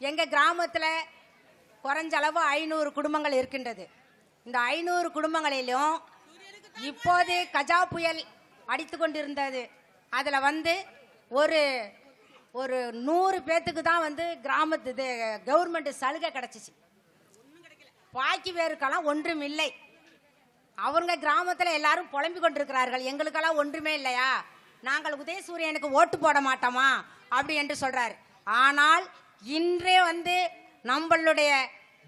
எங்கள் கிராமத்தில் குறைஞ்ச அளவு ஐநூறு குடும்பங்கள் இருக்கின்றது. இந்த ஐநூறு குடும்பங்களிலும் இப்போது கஜா புயல் அடித்து கொண்டிருந்தது. அதில் வந்து ஒரு ஒரு நூறு பேத்துக்கு தான் வந்து கிராமத்து இது கவர்மெண்ட் சலுகை கிடச்சிச்சு. பாக்கி பேருக்கெல்லாம் ஒன்றும் இல்லை. அவங்க கிராமத்தில் எல்லாரும் புலம்பிக் கொண்டிருக்கிறார்கள். எங்களுக்கெல்லாம் ஒன்றுமே இல்லையா? நாங்கள் உதயசூரியனுக்கு ஓட்டு போட மாட்டோமா? அப்படி என்று சொல்கிறார் ஆனால் இன்றே வந்து நம்மளுடைய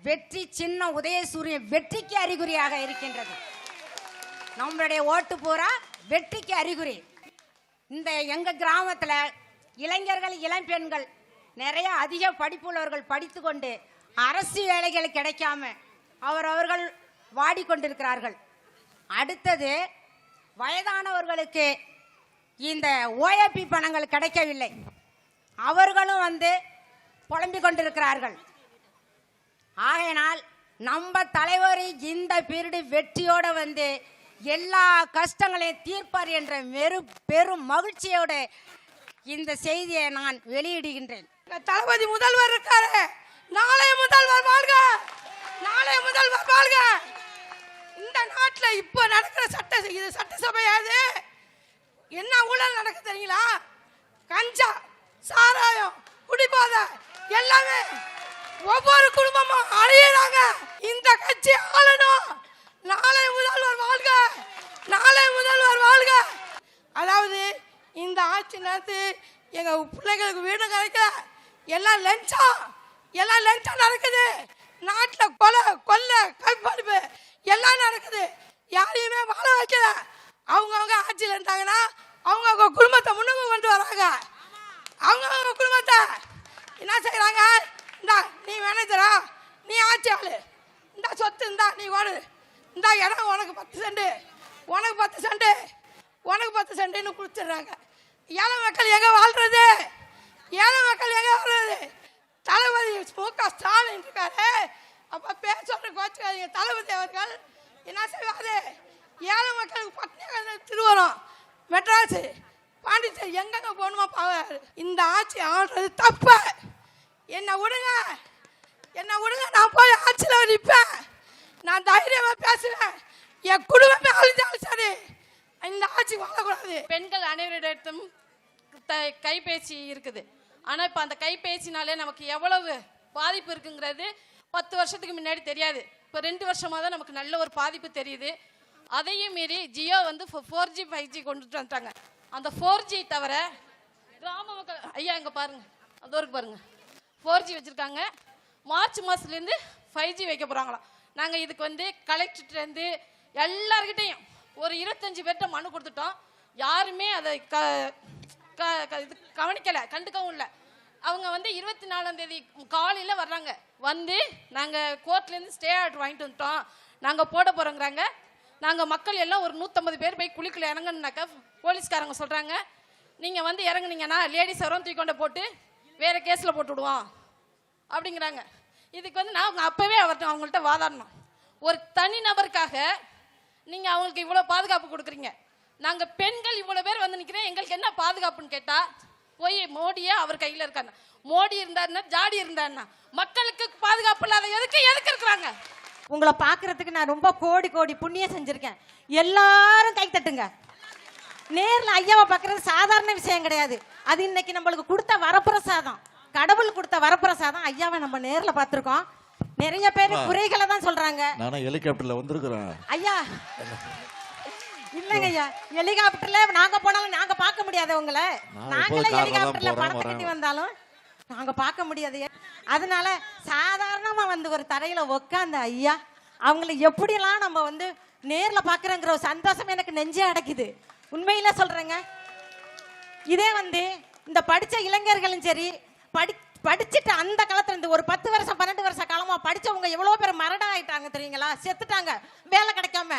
வெற்றி சின்ன உதயசூரியன் வெற்றிக்கு அறிகுறியாக இருக்கின்றது. நம்மளுடைய ஓட்டு பூரா வெற்றிக்கு அறிகுறி. இந்த எங்க கிராமத்துல இளைஞர்கள் இளம்பெண்கள் நிறைய அதிக படிப்புள்ளவர்கள் படித்து கொண்டு அரசு வேலைகள் கிடைக்காம அவர் அவர்கள் வாடிக்கொண்டிருக்கிறார்கள். அடுத்தது வயதானவர்களுக்கு இந்த ஓஏபி பணங்கள் கிடைக்கவில்லை. அவர்களும் வந்து புலம்பிக் கொண்டிருக்கிறார்கள். ஆகையினால் நம்ம தலைவர் இந்த பீரியடு வெற்றியோட வந்து எல்லா கஷ்டங்களையும் தீர்ப்பார் என்ற மெரு பெரும் மகிழ்ச்சியோட இந்த செய்தியை நான் வெளியிடுகின்றேன். தளபதி முதல்வர் இருக்காரு. நாளைய முதல்வர் வாழ்க. நாளைய முதல்வர் வாழ்க. இந்த நாட்டில் இப்போ நடக்கிற சட்ட இது சட்டசபையாது என்ன ஊழல் நடக்கு தெரியுங்களா? குடும்பமும் அழியிறாங்க. இந்த கட்சி ஆளணும். நாளை முதல்வர் வாழ்க. நாளை முதல்வர் வாழ்க. அதாவது இந்த ஆட்சி நடத்தி எங்க பிள்ளைங்களுக்கு வீடு கிடைக்கல எல்லாம் லஞ்சம். எல்லாம் லஞ்சம் நடக்குது. நாட்டில் கொலை கொள்ளை கற்பழிப்பு எல்லாம் நடக்குது. யாரையுமே வாழ வைக்கல. அவங்கவுங்க ஆட்சியில் இருந்தாங்கன்னா அவங்கவுங்க குடும்பத்தை முன்னுக்கு கொண்டு வராங்க. அவங்கவுங்க குடும்பத்தை என்ன செய்கிறாங்க இந்த நீ எழுதுறா நீ ஆட்சி ஆளு. இந்த சொத்து இந்தா நீ ஓடு இந்த இடம் உனக்கு பத்து சென்ட் உனக்கு பத்து சென்ட் உனக்கு பத்து சென்ட்டுன்னு கொடுத்துட்றாங்க ஏழை மக்கள் எங்கே வாழ்றது? ஏழை மக்கள் எங்கே வாழ்றது? தளபதி மு க. ஸ்டாலின் இருக்காரு. அப்போ பேசுகிற கோச்சுக்காதீங்க தளபதி அவர்கள் என்ன செய்வாரு? ஏழை மக்களுக்கு பட்டினி திருவரம். மெட்ராஸு. பாண்டிச்சேரி எங்கெங்கே போகணுமோ பாவாரு. இந்த ஆட்சி ஆள்றது தப்பு. என்னை விடுங்க. என்னை விடுங்க நான் போய் ஆட்சியில் நிற்பேன். நான் தைரியமாக பேசுவேன். என் குடும்பமே அழிஞ்சாலும் சரி இந்த ஆட்சி வாழக்கூடாது. பெண்கள் அனைவரிடத்தும் த- கைபேசி இருக்குது. ஆனால் இப்போ அந்த கைபேசினாலே நமக்கு எவ்வளவு பாதிப்பு இருக்குங்கிறது பத்து வருஷத்துக்கு முன்னாடி தெரியாது. இப்போ ரெண்டு வருஷமாக தான் நமக்கு நல்ல ஒரு பாதிப்பு தெரியுது. அதையும் மீறி ஜியோ வந்து ஃபோர் ஜி ஃபைவ் ஜி கொண்டுட்டு வந்துட்டாங்க. அந்த ஃபோர் ஜி தவிர கிராம மக்கள் ஐயா இங்கே பாருங்க. அதோருக்கு பாருங்க. ஃபோர் ஜி வச்சுருக்காங்க. மார்ச் மாதத்துலேருந்து ஃபைவ் ஜி வைக்க போகிறாங்களாம் நாங்கள் இதுக்கு வந்து கலெக்டர்லேருந்து எல்லாருக்கிட்டேயும் ஒரு இருபத்தஞ்சு பேர்கிட்ட மனு கொடுத்துட்டோம். யாருமே அதை க க- க- இது கவனிக்கலை கண்டுக்கவும் இல்லை. அவங்க வந்து இருபத்தி நாலாம் தேதி காலையில் வர்றாங்க. வந்து நாங்கள் கோர்ட்லேருந்து ஸ்டே ஆர்டர் வாங்கிட்டு வந்துட்டோம். நாங்கள் போட போகிறோங்கிறாங்க நாங்கள் மக்கள் எல்லாம் ஒரு நூற்றம்பது பேர் போய் குளிக்கல இறங்கணுனாக்கா போலீஸ்காரங்க சொல்கிறாங்க நீங்கள் வந்து இறங்குனீங்கன்னா லேடிஸ் வரும் தூக்கொண்ட போட்டு வேறு கேஸில் போட்டு விடுவோம். அப்படிங்கிறாங்க. இதுக்கு வந்து நான் அப்போவே அவர்கிட்ட அவங்கள்ட்ட வாதாடணும். ஒரு தனி நபருக்காக நீங்கள் அவங்களுக்கு இவ்வளோ பாதுகாப்பு கொடுக்குறீங்க. நாங்கள் பெண்கள் இவ்வளோ பேர் வந்து நிற்கிறேன் எங்களுக்கு என்ன பாதுகாப்புன்னு கேட்டால் போய் மோடியே அவர் கையில் இருக்காங்க மோடி இருந்தாருன்னா ஜாடி இருந்தாருன்னா மக்களுக்கு பாதுகாப்பு இல்லாத எதுக்கு எதுக்கு இருக்கிறாங்க? உங்களை பார்க்கறதுக்கு நான் ரொம்ப கோடி கோடி புண்ணியம் செஞ்சிருக்கேன். எல்லாரும் கை தட்டுங்க. நேர்ல ஐயாவை பார்க்கறது சாதாரண விஷயம் கிடையாது. அது இன்னைக்கு நம்மளுக்கு கொடுத்த வரப்பிரசாதம் கடவுள் கொடுத்த வரப்பிரசாதம் ஐயாவை நம்ம நேர்ல பார்த்திருக்கோம். நிறைய பேர் குறைகளை தான் சொல்றாங்க. நானும் ஹெலிகாப்டர்ல வந்திருக்கிறேன். ஐயா. இல்லைங்க ஐயா. ஹெலிகாப்டர்ல நாங்க போனாலும் நாங்க பார்க்க முடியாது உங்களை. நாங்களே ஹெலிகாப்டர்ல பணத்தை கட்டி. வந்தாலும் நாங்க பார்க்க முடியாது. அதனால சாதாரணமா வந்து ஒரு தரையில உட்காந்த ஐயா அவங்கள எப்படியெல்லாம் நம்ம வந்து நேர்ல பாக்குறோங்கிற ஒரு சந்தோஷம் எனக்கு நெஞ்சே அடைக்குது. உண்மையில சொல்றேங்க. இதே வந்து இந்த படிச்ச இளைஞர்களும் சரி படி படிச்சுட்டு அந்த காலத்துல இருந்து ஒரு பத்து வருஷம் பன்னெண்டு வருஷம் காலமா படிச்சவங்க எவ்வளவு பேர் மரடா ஆயிட்டாங்க தெரியுங்களா? செத்துட்டாங்க. வேலை கிடைக்காம.